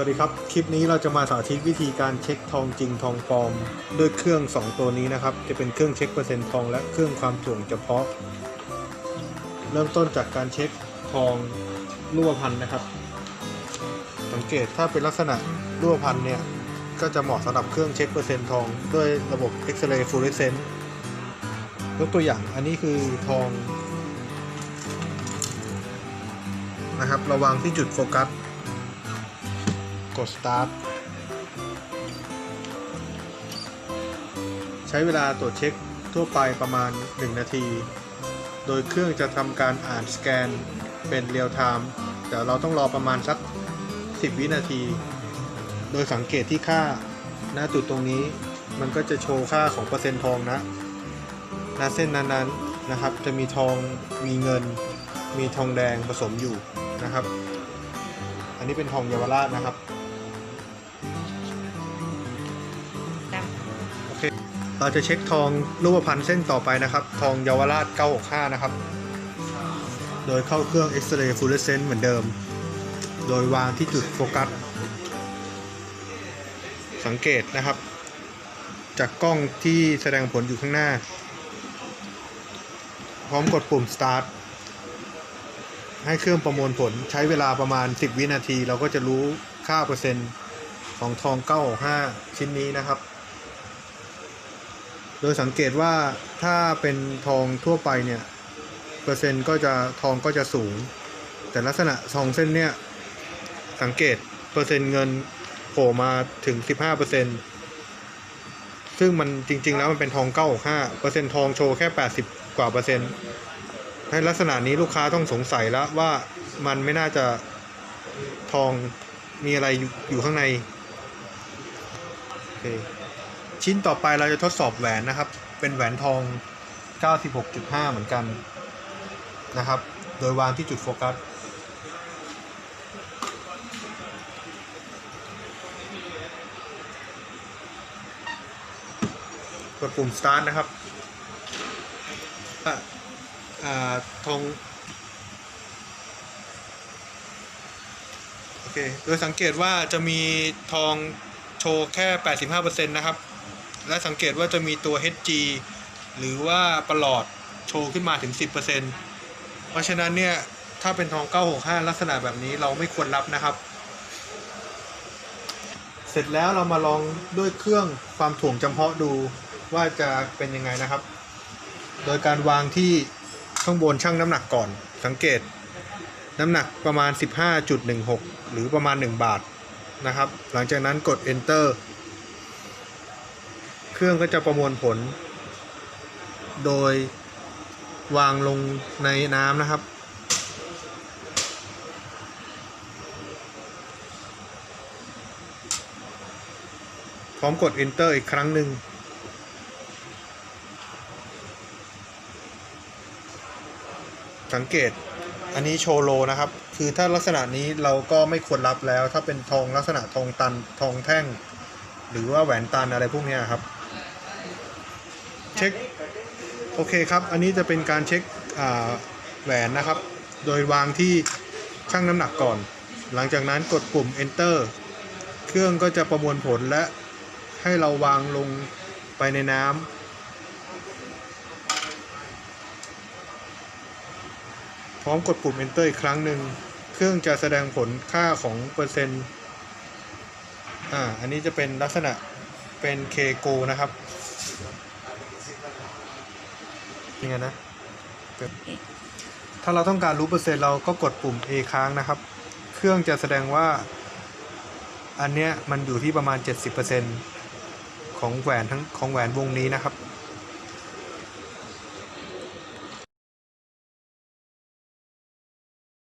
วัสดีครับ คลิปนี้เราจะมาสาธิตวิธีการเช็คทองจริงทองปลอม ด้วยเครื่อง 2 ตัวนี้นะครับ จะเป็นเครื่องเช็คเปอร์เซ็นต์ทองและเครื่องความถ่วงเฉพาะ เริ่มต้นจากการเช็คทองรูปพรรณนะครับ สังเกตถ้าเป็นลักษณะรูปพรรณเนี่ยก็จะเหมาะสำหรับเครื่องเช็คเปอร์เซ็นต์ทอง ด้วยระบบเอ็กซเรย์ฟลูออเรสเซนต์ยกตัวอย่างอันนี้คือทองนะครับระวังที่จุดโฟกัส ด start ใช้เวลาตรวจเช็คทั่วไปประมาณ 1 นาที โดยเครื่องจะทำการอ่านสแกนเป็นเรียลไทม์แต่เราต้องรอประมาณสัก 10 วินาที โดยสังเกตที่ค่าหน้าจุดตรงนี้มันก็จะโชว์ค่าของเปอร์เซ็นต์ทองนะณเส้นนั้นๆนะครับ จะมีทองมีเงิน มีทองแดงผสมอยู่นะครับ อันนี้เป็นทองเยาวราชนะครับ เราจะเช็คทองรูปพรรณเส้นต่อไปนะครับ ทองเยาวราช 965 นะครับ โดยเข้าเครื่องเอ็กซเรย์ฟลูออเรสเซนต์เหมือนเดิม โดยวางที่จุดโฟกัส สังเกตนะครับ จากกล้องที่แสดงผลอยู่ข้างหน้า พร้อมกดปุ่ม start ให้เครื่องประมวลผลใช้เวลาประมาณ 10 วินาที เราก็จะรู้ค่าเปอร์เซ็นต์ของทอง 965 ชิ้นนี้นะครับ โดยสังเกตว่าถ้าเป็นทองทั่วไปเนี่ยเปอร์เซ็นต์ก็จะทองก็จะสูง แต่ลักษณะทองเส้นเนี่ยสังเกตเปอร์เซ็นต์เงินโผล่มาถึง 15เปอร์เซนต์ซึ่งมันจริง ๆ แล้วมันเป็นทอง 965เปอร์เซ็นต์ทองโชว์แค่ 80 กว่าเปอร์เซ็นต์ในลักษณะนี้ลูกค้าต้องสงสัยแล้วว่ามันไม่น่าจะทองมีอะไรอยู่อยู่ข้างในโอเค ชิ้นต่อไปเราจะทดสอบแหวนนะครับ เป็นแหวนทอง 96.5 เหมือนกันนะครับ โดยวางที่จุดโฟกัส กดปุ่ม start นะครับอะอ่าทองโอเค โดยสังเกตว่าจะมีทองโชว์แค่ 85%นะครับ และสังเกตว่าจะมีตัว HG หรือว่าประหลอดโชว์ขึ้นมาถึง 10%เพราะฉะนั้นเนี่ย ถ้าเป็นทอง 965 ลักษณะแบบนี้เราไม่ควรรับนะครับ เสร็จแล้วเรามาลองด้วยเครื่องความถ่วงจำเพาะดูว่าจะเป็นยังไงนะครับ โดยการวางที่ข้างบนชั่งน้ำหนักก่อน สังเกตน้ำหนักประมาณ 15.16 หรือประมาณ 1 บาทนะครับ หลังจากนั้นกด enter เครื่องก็จะประมวลผล โดยวางลงในน้ำนะครับ พร้อมกด enter อีกครั้งหนึ่งสังเกตอันนี้โชโลนะครับ คือถ้าลักษณะนี้เราก็ไม่ควรรับแล้ว ถ้าเป็นทองลักษณะทองตันทองแท่ง หรือว่าแหวนตันอะไรพวกนี้ครับ เช็คโอเคครับ อันนี้จะเป็นการเช็คแหวนนะครับ โดยวางที่ชั่งน้ำหนักก่อน หลังจากนั้นกดปุ่ม enter เครื่องก็จะประมวลผลและให้เราวางลงไปในน้ำพร้อมกดปุ่ม enter อีกครั้งหนึ่ง เครื่องจะแสดงผลค่าของเปอร์เซ็นต์ อ่า อันนี้จะเป็นลักษณะเป็น K go นะครับ ยังไงนะ ถ้าเราต้องการรู้เปอร์เซ็นต์เราก็กดปุ่ม A ค้างนะครับ เครื่องจะแสดงว่า อันเนี้ยมันอยู่ที่ประมาณ 70%ของแหวนทั้งของแหวนวงนี้นะครับ